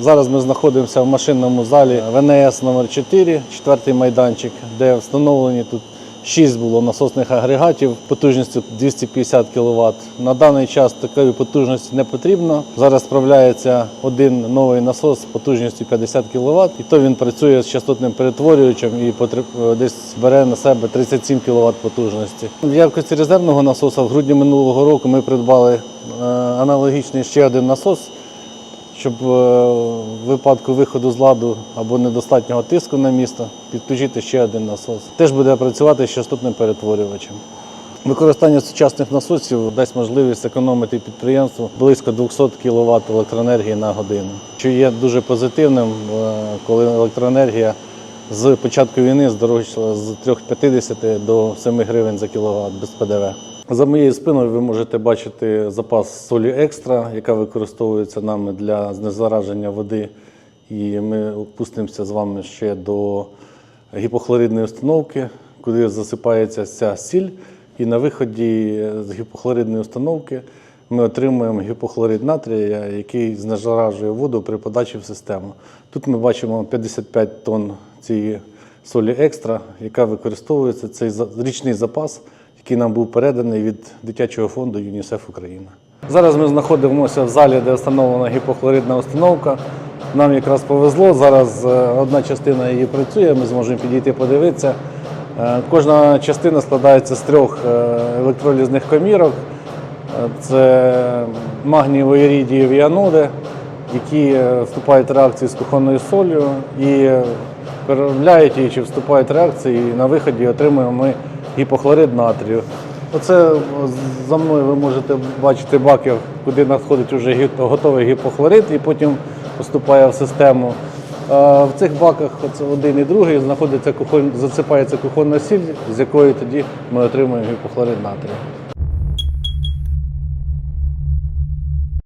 Зараз ми знаходимося в машинному залі ВНС номер 4 четвертий майданчик, де встановлені тут 6 було насосних агрегатів потужністю 250 кВт. На даний час такої потужності не потрібно. Зараз справляється один новий насос потужністю 50 кВт, і то він працює з частотним перетворювачем і потреб- десь бере на себе 37 кВт потужності. В якості резервного насоса в грудні минулого року ми придбали е, аналогічний ще один насос щоб е, в випадку виходу з ладу або недостатнього тиску на місто підключити ще один насос. Теж буде працювати з частотним перетворювачем. Використання сучасних насосів дасть можливість економити підприємству близько 200 кВт електроенергії на годину, що є дуже позитивним, е, коли електроенергія з початку війни здорожчала з 3,50 до 7 гривень за кіловат без ПДВ. За моєю спиною ви можете бачити запас солі екстра, яка використовується нами для знезараження води. І ми опустимося з вами ще до гіпохлоридної установки, куди засипається ця сіль. І на виході з гіпохлоридної установки ми отримуємо гіпохлорид натрія, який знезаражує воду при подачі в систему. Тут ми бачимо 55 тонн цієї солі екстра, яка використовується цей річний запас, який нам був переданий від дитячого фонду ЮНІСЕФ Україна. Зараз ми знаходимося в залі, де встановлена гіпохлоридна установка. Нам якраз повезло. Зараз е, одна частина її працює, ми зможемо підійти подивитися. Е, Кожна частина складається з трьох е, електролізних комірок. Це магнієвої рідієві аноди, які вступають в реакцію з кухонною солью і переробляють її чи вступають в реакцію, і на виході отримуємо ми гіпохлорид натрію. Оце за мною ви можете бачити баки, куди надходить вже готовий гіпохлорид і потім поступає в систему. Е, В цих баках оце один і другий знаходиться кухонь, засипається кухонна сіль, з якої тоді ми отримуємо гіпохлорид натрію.